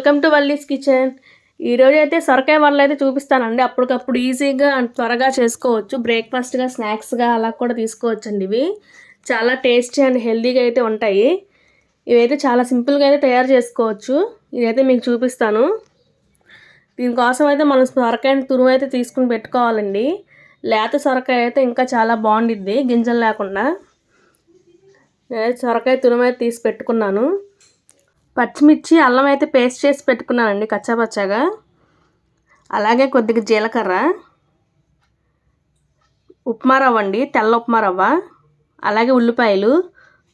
Welcome to Valli's kitchen. ఈరోజు అయితే సొరకాయ వల్ల అయితే చూపిస్తానండి. అప్పటికప్పుడు ఈజీగా అండ్ త్వరగా చేసుకోవచ్చు. బ్రేక్ఫాస్ట్గా స్నాక్స్గా అలా కూడా తీసుకోవచ్చు అండి ఇవి. చాలా టేస్టీ అండ్ హెల్తీగా అయితే ఉంటాయి. ఇవైతే చాలా సింపుల్గా అయితే తయారు చేసుకోవచ్చు. ఇదైతే మీకు చూపిస్తాను. దీనికోసం అయితే మనం సొరకాయని తురుము అయితే తీసుకుని పెట్టుకోవాలండి. లేత సొరకాయ అయితే ఇంకా చాలా బాగుండిద్ది గింజలు లేకుండా. సొరకాయ తురుము అయితే తీసి పెట్టుకున్నాను. పచ్చిమిర్చి అల్లం అయితే పేస్ట్ చేసి పెట్టుకున్నానండి కచ్చాపచ్చాగా. అలాగే కొద్దిగా జీలకర్ర ఉప్మా రవ్వ అండి తెల్ల ఉప్మా రవ్వ అలాగే ఉల్లిపాయలు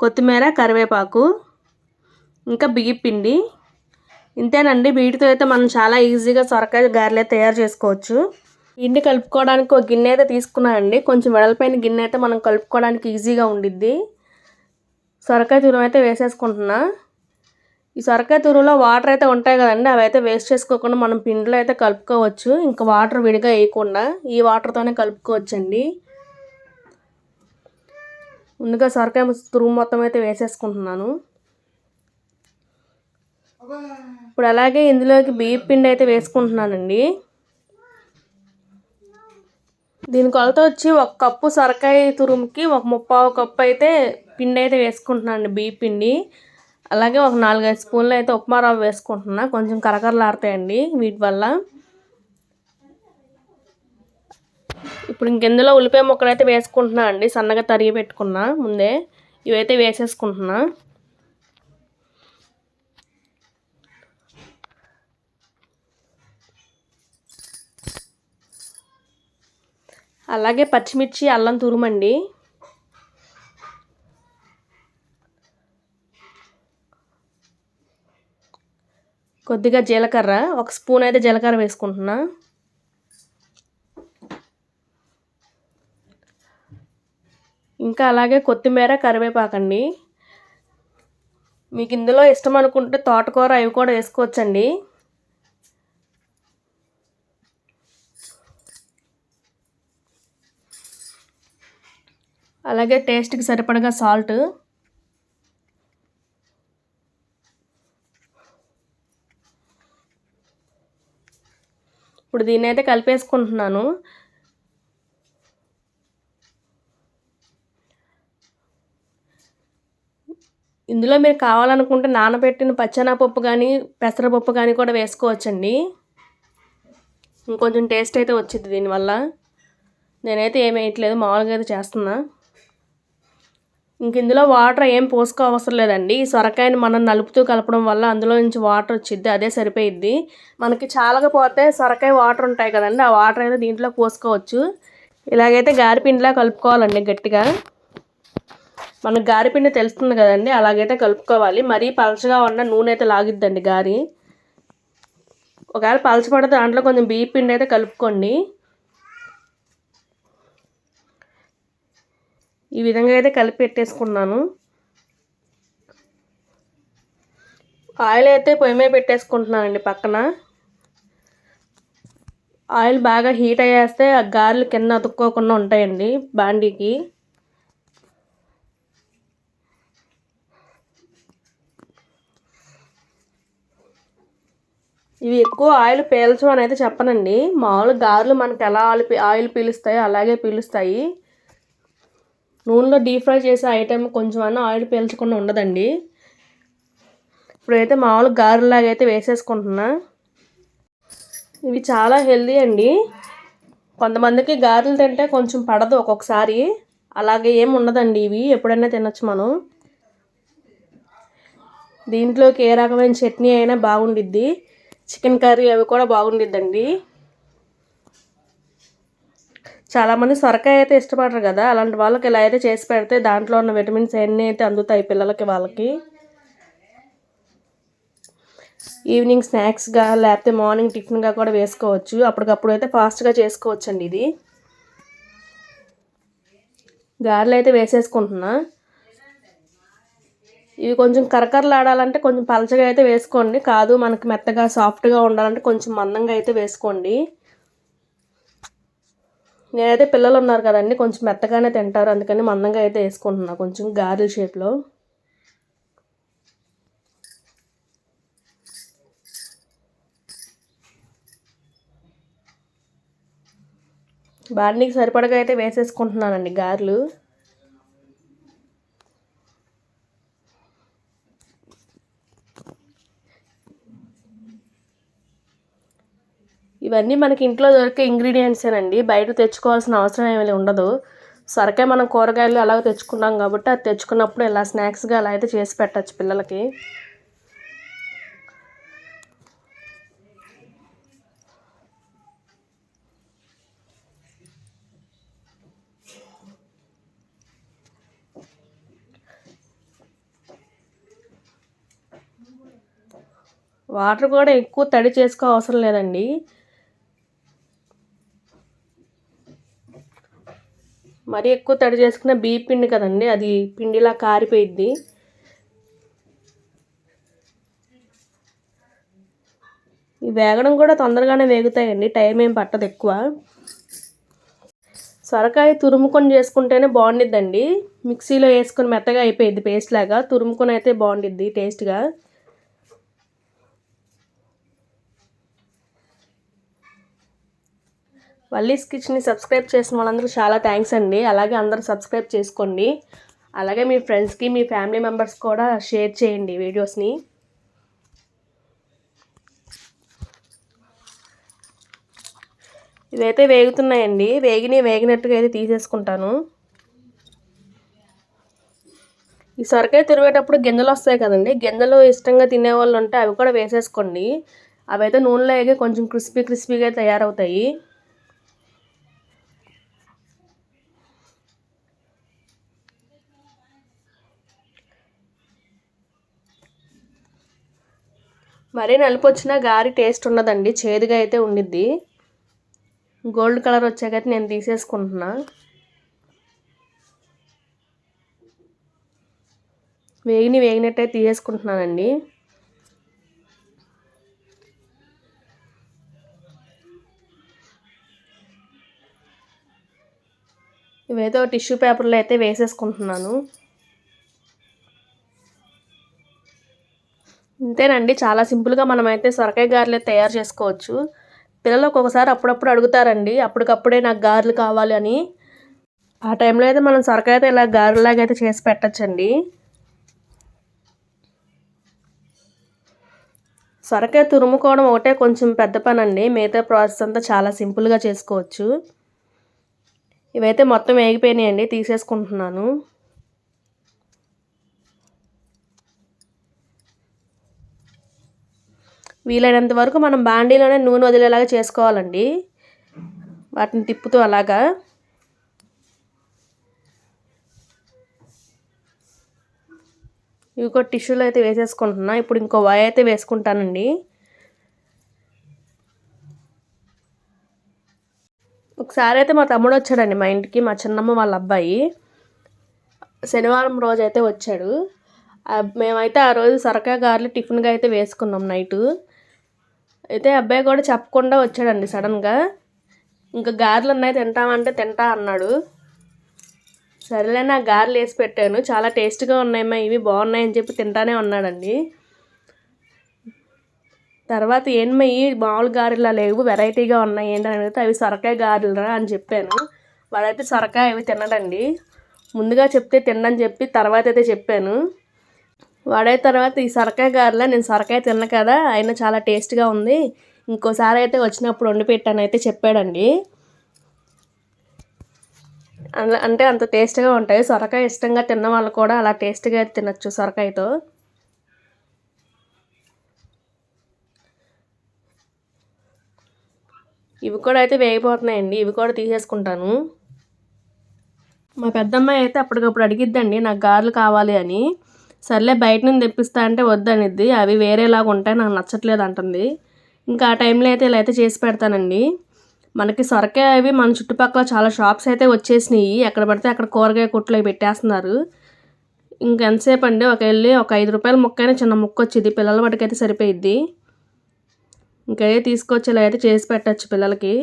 కొత్తిమీర కరివేపాకు ఇంకా బియ్య పిండి. ఇంతేనండి వీటితో అయితే మనం చాలా ఈజీగా సొరకాయ గారెలు తయారు చేసుకోవచ్చు. పిండి కలుపుకోవడానికి ఒక గిన్నె అయితే తీసుకున్నానండి. కొంచెం వెడల్పైన గిన్నె అయితే మనం కలుపుకోవడానికి ఈజీగా ఉండిద్ది. సొరకాయ తురం అయితే వేసేసుకుంటున్నా. ఈ సొరకాయ తురులో వాటర్ అయితే ఉంటాయి కదండి అవి అయితే వేస్ట్ చేసుకోకుండా మనం పిండిలో అయితే కలుపుకోవచ్చు. ఇంకా వాటర్ విడిగా వేయకుండా ఈ వాటర్తోనే కలుపుకోవచ్చండి. ముందుగా సొరకాయ తురుము మొత్తం అయితే వేసేసుకుంటున్నాను. ఇప్పుడు అలాగే ఇందులోకి బియ్య పిండి అయితే వేసుకుంటున్నానండి. దీని కొలత వచ్చి ఒక కప్పు సొరకాయ తురుముకి ఒక ముప్పావు కప్పు అయితే పిండి అయితే వేసుకుంటున్నాను బియ్య పిండి. అలాగే ఒక నాలుగైదు స్పూన్లు అయితే ఉప్మా రవ్వ వేసుకుంటున్నా. కొంచెం కరకరలాడతాయండి వీటి వల్ల. ఇప్పుడు ఇంకెందులో ఉల్లిపాయ ముక్కలు అయితే వేసుకుంటున్నా అండి. సన్నగా తరిగి పెట్టుకున్నా. ముందే ఇవైతే వేసేసుకుంటున్నా. అలాగే పచ్చిమిర్చి అల్లం తురుమండి. కొద్దిగా జీలకర్ర ఒక స్పూన్ అయితే జీలకర్ర వేసుకుంటున్నా. ఇంకా అలాగే కొత్తిమీర కరివేపాకండి. మీకు ఇందులో ఇష్టం అనుకుంటే తోటకూర అవి కూడా వేసుకోవచ్చండి. అలాగే టేస్ట్కి సరిపడగా సాల్ట్. ఇప్పుడు దీన్ని అయితే కలిపేసుకుంటున్నాను. ఇందులో మీరు కావాలనుకుంటే నానబెట్టిన పచ్చనపప్పు కానీ పెసరపప్పు కానీ కూడా వేసుకోవచ్చండి. ఇంకొంచెం టేస్ట్ అయితే వచ్చింది దీనివల్ల. నేనైతే ఏమి వేయట్లేదు మామూలుగా అయితే చేస్తున్నా. ఇంక ఇందులో వాటర్ ఏం పోసుకో అవసరం లేదండి. ఈ సొరకాయని మనం నలుపుతూ కలపడం వల్ల అందులో నుంచి వాటర్ వచ్చిద్ది అదే సరిపోయిద్ది. మనకి చాలకపోతే సొరకాయ వాటర్ ఉంటాయి కదండి ఆ వాటర్ అయితే దీంట్లో పోసుకోవచ్చు. ఇలాగైతే గారిపిండిలా కలుపుకోవాలండి గట్టిగా. మనకు గారిపిండి తెలుస్తుంది కదండి అలాగైతే కలుపుకోవాలి. మరీ పలచగా ఉన్న నూనె అయితే లాగిద్దండి గారి. ఒకవేళ పలచబడితే దాంట్లో కొంచెం బియ్య పిండి అయితే కలుపుకోండి. ఈ విధంగా అయితే కలిపి పెట్టేసుకున్నాను. ఆయిల్ అయితే పొయ్యి మీద పెట్టేసుకుంటున్నానండి పక్కన. ఆయిల్ బాగా హీట్ అయ్యేస్తే ఆ గారెలు కింద అతుక్కోకుండా ఉంటాయండి బాండీకి. ఇవి ఎక్కువ ఆయిల్ పీల్చమని అయితే చెప్పనండి. మామూలు గారెలు మనకి ఎలా ఆయిల్ ఆయిల్ పీలుస్తాయో అలాగే పీలుస్తాయి. నూనెలో డీప్ ఫ్రై చేసే ఐటెం కొంచెం అన్న ఆయిల్ పీల్చకుండా ఉండదండి. ఇప్పుడైతే మామూలు గారెలాగా అయితే వేసేసుకుంటున్నా. ఇవి చాలా హెల్దీ అండి. కొంతమందికి గారెలు తింటే కొంచెం పడదు ఒక్కొక్కసారి. అలాగే ఏం ఉండదండి ఇవి ఎప్పుడైనా తినొచ్చు మనం. దీంట్లోకి ఏ రకమైన చట్నీ అయినా బాగుండిద్ది. చికెన్ కర్రీ అవి కూడా బాగుండిద్దండి. చాలామంది సొరకాయ అయితే ఇష్టపడరు కదా. అలాంటి వాళ్ళకి ఇలా అయితే చేసి పెడితే దాంట్లో ఉన్న విటమిన్స్ అన్నీ అయితే అందుతాయి పిల్లలకి వాళ్ళకి. ఈవినింగ్ స్నాక్స్గా లేకపోతే మార్నింగ్ టిఫిన్గా కూడా వేసుకోవచ్చు. అప్పటికప్పుడు అయితే ఫాస్ట్గా చేసుకోవచ్చు అండి ఇది. గారెలు అయితే వేసేసుకుంటున్నా. ఇవి కొంచెం కరకరలాడాలంటే కొంచెం పలచగా అయితే వేసుకోండి. కాదు మనకి మెత్తగా సాఫ్ట్గా ఉండాలంటే కొంచెం మందంగా అయితే వేసుకోండి. నేనైతే పిల్లలు ఉన్నారు కదండి కొంచెం మెత్తగానే తింటారు. అందుకని మందంగా అయితే వేసుకుంటున్నా. కొంచెం గారెల షేప్లో బార్నీకి సరిపడగా అయితే వేసేసుకుంటున్నానండి గారెలు. ఇవన్నీ మనకి ఇంట్లో దొరికే ఇంగ్రీడియంట్సేనండి బయట తెచ్చుకోవాల్సిన అవసరం ఏమీ ఉండదు. సొరకాయ మనం కూరగాయలు అలాగ తెచ్చుకున్నాం కాబట్టి అది తెచ్చుకున్నప్పుడు ఇలా స్నాక్స్గా అలా అయితే చేసి పెట్టచ్చు పిల్లలకి. వాటర్ కూడా ఎక్కువ తడి చేసుకో అవసరం లేదండి. మరీ ఎక్కువ తడి చేసుకున్న బియ్య పిండి కదండి అది పిండిలా కారిపోయిద్ది. ఈ వేగడం కూడా తొందరగానే వేగుతాయండి టైం ఏం పట్టదు ఎక్కువ. సొరకాయ తురుముకొని చేసుకుంటేనే బాగుండిద్దండి. మిక్సీలో వేసుకొని మెత్తగా అయిపోయింది పేస్ట్ లాగా. తురుముకొని అయితే బాగుండిద్ది టేస్ట్గా. వల్లీస్ కిచెన్ని సబ్స్క్రైబ్ చేసిన వాళ్ళందరూ చాలా థ్యాంక్స్ అండి. అలాగే అందరూ సబ్స్క్రైబ్ చేసుకోండి. అలాగే మీ ఫ్రెండ్స్కి మీ ఫ్యామిలీ మెంబర్స్ కూడా షేర్ చేయండి వీడియోస్ని. ఇవైతే వేగుతున్నాయండి. వేగిని వేగినట్టుగా అయితే తీసేసుకుంటాను. ఈ సొరకాయ తిరిగేటప్పుడు గింజలు వస్తాయి కదండి. గింజలు ఇష్టంగా తినేవాళ్ళు ఉంటే అవి కూడా వేసేసుకోండి. అవైతే నూనెలో వేగి కొంచెం క్రిస్పీ క్రిస్పీగా తయారవుతాయి. మరీ నలుపు వచ్చినా గారి టేస్ట్ ఉండదండి చేదుగా అయితే ఉండిద్ది. గోల్డ్ కలర్ వచ్చాకైతే నేను తీసేసుకుంటున్నా. వేగిని వేగినట్టయితే తీసేసుకుంటున్నానండి. ఇవైతే టిష్యూ పేపర్లో అయితే వేసేసుకుంటున్నాను. ఇంతేనండి. చాలా సింపుల్గా మనమైతే సొరకాయ గారెలు తయారు చేసుకోవచ్చు. పిల్లలు ఒక్కొక్కసారి అప్పుడప్పుడు అడుగుతారండి. అప్పటికప్పుడే నాకు గారెలు కావాలి అని. ఆ టైంలో అయితే మనం సొరకాయ అయితే ఇలా గారెలాగా అయితే చేసి పెట్టచ్చండి. సొరకాయ తురుముకోవడం ఒకటే కొంచెం పెద్ద పని అండి మిగతా ప్రాసెస్ అంతా చాలా సింపుల్గా చేసుకోవచ్చు. ఇవైతే మొత్తం వేగిపోయినాయండి. తీసేసుకుంటున్నాను. వీలైనంత వరకు మనం బాండీలోనే నూనె వదిలేలాగా చేసుకోవాలండి. వాటిని తిప్పుతూ అలాగా. ఇవి కూడా టిష్యూలో అయితే వేసేసుకుంటున్నా. ఇప్పుడు ఇంకో వాయ్ అయితే వేసుకుంటానండి. ఒకసారి అయితే మా తమ్ముడు వచ్చాడండి మా ఇంటికి మా చిన్నమ్మ వాళ్ళ అబ్బాయి. శనివారం రోజు అయితే వచ్చాడు మేమైతే ఆ రోజు సొరకాయ గారెలు టిఫిన్గా అయితే వేసుకున్నాం నైటు. అయితే అబ్బాయి కూడా చెప్పకుండా వచ్చాడండి సడన్గా. ఇంకా గారెలు ఉన్నాయి తింటామంటే తింటా అన్నాడు. సరేలే నా గారెలు వేసి పెట్టాను. చాలా టేస్ట్గా ఉన్నాయమ్మా ఇవి బాగున్నాయని చెప్పి తింటానే ఉన్నాడండి. తర్వాత ఏమో ఈ మామూలు గారెలా లేవు వెరైటీగా ఉన్నాయి ఏంటని అడిగితే అవి సొరకాయ గారెలరా అని చెప్పాను. వాడైతే సొరకాయ అవి తినడండి. ముందుగా చెప్తే తినని చెప్పి తర్వాత అయితే చెప్పాను. వాడే తర్వాత ఈ సొరకాయ గారెలో నేను సొరకాయ తిన్న కదా అయినా చాలా టేస్ట్గా ఉంది. ఇంకోసారి అయితే వచ్చినప్పుడు వండి పెట్టాను అయితే చెప్పాడండి. అంటే అంత టేస్ట్గా ఉంటాయి. సొరకాయ ఇష్టంగా తిన్న వాళ్ళు కూడా అలా టేస్ట్గా తినచ్చు సొరకాయతో. ఇవి కూడా అయితే వేగిపోతున్నాయండి. ఇవి కూడా తీసేసుకుంటాను. మా పెద్దమ్మాయి అయితే అప్పటికప్పుడు అడిగిద్దండి నాకు గారెలు కావాలి అని. సర్లే బయట నుంచి తెప్పిస్తా అంటే వద్దనిద్ది. అవి వేరేలాగా ఉంటాయి నాకు నచ్చట్లేదు అంటుంది. ఇంకా ఆ టైంలో అయితే ఇలా అయితే చేసి పెడతానండి. మనకి సొరకాయ అవి మన చుట్టుపక్కల చాలా షాప్స్ అయితే వచ్చేసినాయి. ఎక్కడ పడితే అక్కడ కూరగాయ కొట్లు అవి పెట్టేస్తున్నారు. ఇంకెంతసేపు అండి? ఒక వెళ్ళి ఒక ఐదు రూపాయల ముక్కైనా చిన్న ముక్క వచ్చింది పిల్లల వాటికైతే సరిపోయిద్ది. ఇంకా తీసుకొచ్చి ఇలా అయితే చేసి పెట్టచ్చు పిల్లలకి.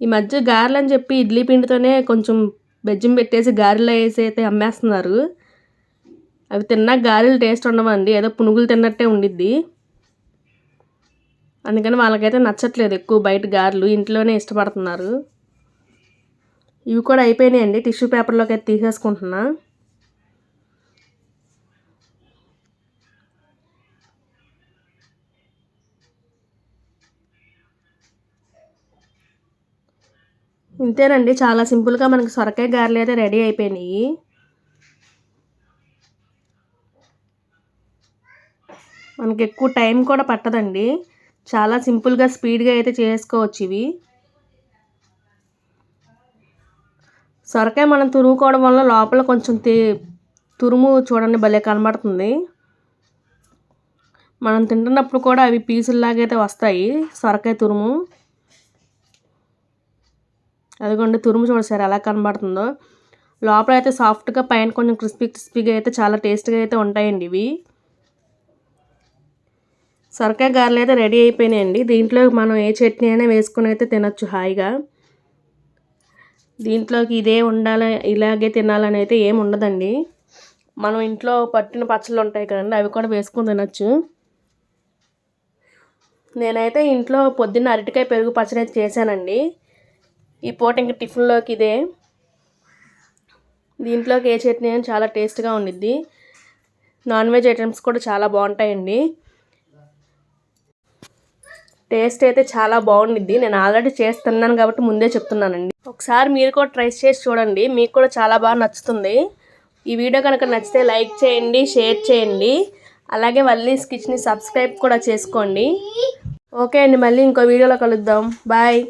ఈ మధ్య గారెలు అని చెప్పి ఇడ్లీ పిండితోనే కొంచెం బెజ్జం పెట్టేసి గారెలు వేసి అయితే అమ్మేస్తున్నారు. అవి తిన్నా గారెలు టేస్ట్ ఉండవండి ఏదో పునుగులు తిన్నట్టే ఉండిద్ది. అందుకని వాళ్ళకైతే నచ్చట్లేదు ఎక్కువ బయట గారెలు ఇంట్లోనే ఇష్టపడుతున్నారు. ఇవి కూడా అయిపోయినాయండి టిష్యూ పేపర్లోకి అయితే తీసేసుకుంటున్నా. ఇంతేనండి చాలా సింపుల్గా మనకి సొరకాయ గారెలు అయితే రెడీ అయిపోయినాయి. మనకి ఎక్కువ టైం కూడా పట్టదండి. చాలా సింపుల్గా స్పీడ్గా అయితే చేసుకోవచ్చు ఇవి. సొరకాయ మనం తురుముకోవడం వల్ల లోపల కొంచెం తే తురుము చూడండి భలే కనబడుతుంది. మనం తింటున్నప్పుడు కూడా అవి పీసుల్లాగా అయితే వస్తాయి సొరకాయ తురుము. అదిగోండి తురుము చూడసారు ఎలా కనబడుతుందో. లోపల అయితే సాఫ్ట్గా పైన కొంచెం క్రిస్పీ క్రిస్పీగా అయితే చాలా టేస్ట్గా అయితే ఉంటాయండి ఇవి. సొరకాయ గారెలు అయితే రెడీ అయిపోయినాయండి. దీంట్లో మనం ఏ చట్నీ అయినా వేసుకుని అయితే తినొచ్చు హాయిగా. దీంట్లోకి ఇదే ఉండాలి ఇలాగే తినాలని అయితే ఏం ఉండదండి. మనం ఇంట్లో పట్టిన పచ్చళ్ళు ఉంటాయి కదండి అవి కూడా వేసుకొని తినొచ్చు. నేనైతే ఇంట్లో పొద్దున్న అరటికాయ పెరుగు పచ్చడి అయితే చేశానండి. ఈ పూట ఇంక టిఫిన్లోకి ఇదే. దీంట్లోకి ఏ చట్నీ అయినా చాలా టేస్ట్గా ఉండిద్ది. నాన్ వెజ్ ఐటమ్స్ కూడా చాలా బాగుంటాయండి. టేస్ట్ అయితే చాలా బాగుండిద్ది. నేను ఆల్రెడీ చేస్తున్నాను కాబట్టి ముందే చెప్తున్నానండి. ఒకసారి మీరు కూడా ట్రై చేసి చూడండి. మీకు కూడా చాలా బాగా నచ్చుతుంది. ఈ వీడియో కనుక నచ్చితే లైక్ చేయండి షేర్ చేయండి. అలాగే వల్లీస్ కిచెన్ని సబ్స్క్రైబ్ కూడా చేసుకోండి. ఓకే అండి. మళ్ళీ ఇంకో వీడియోలో కలుద్దాం. బాయ్.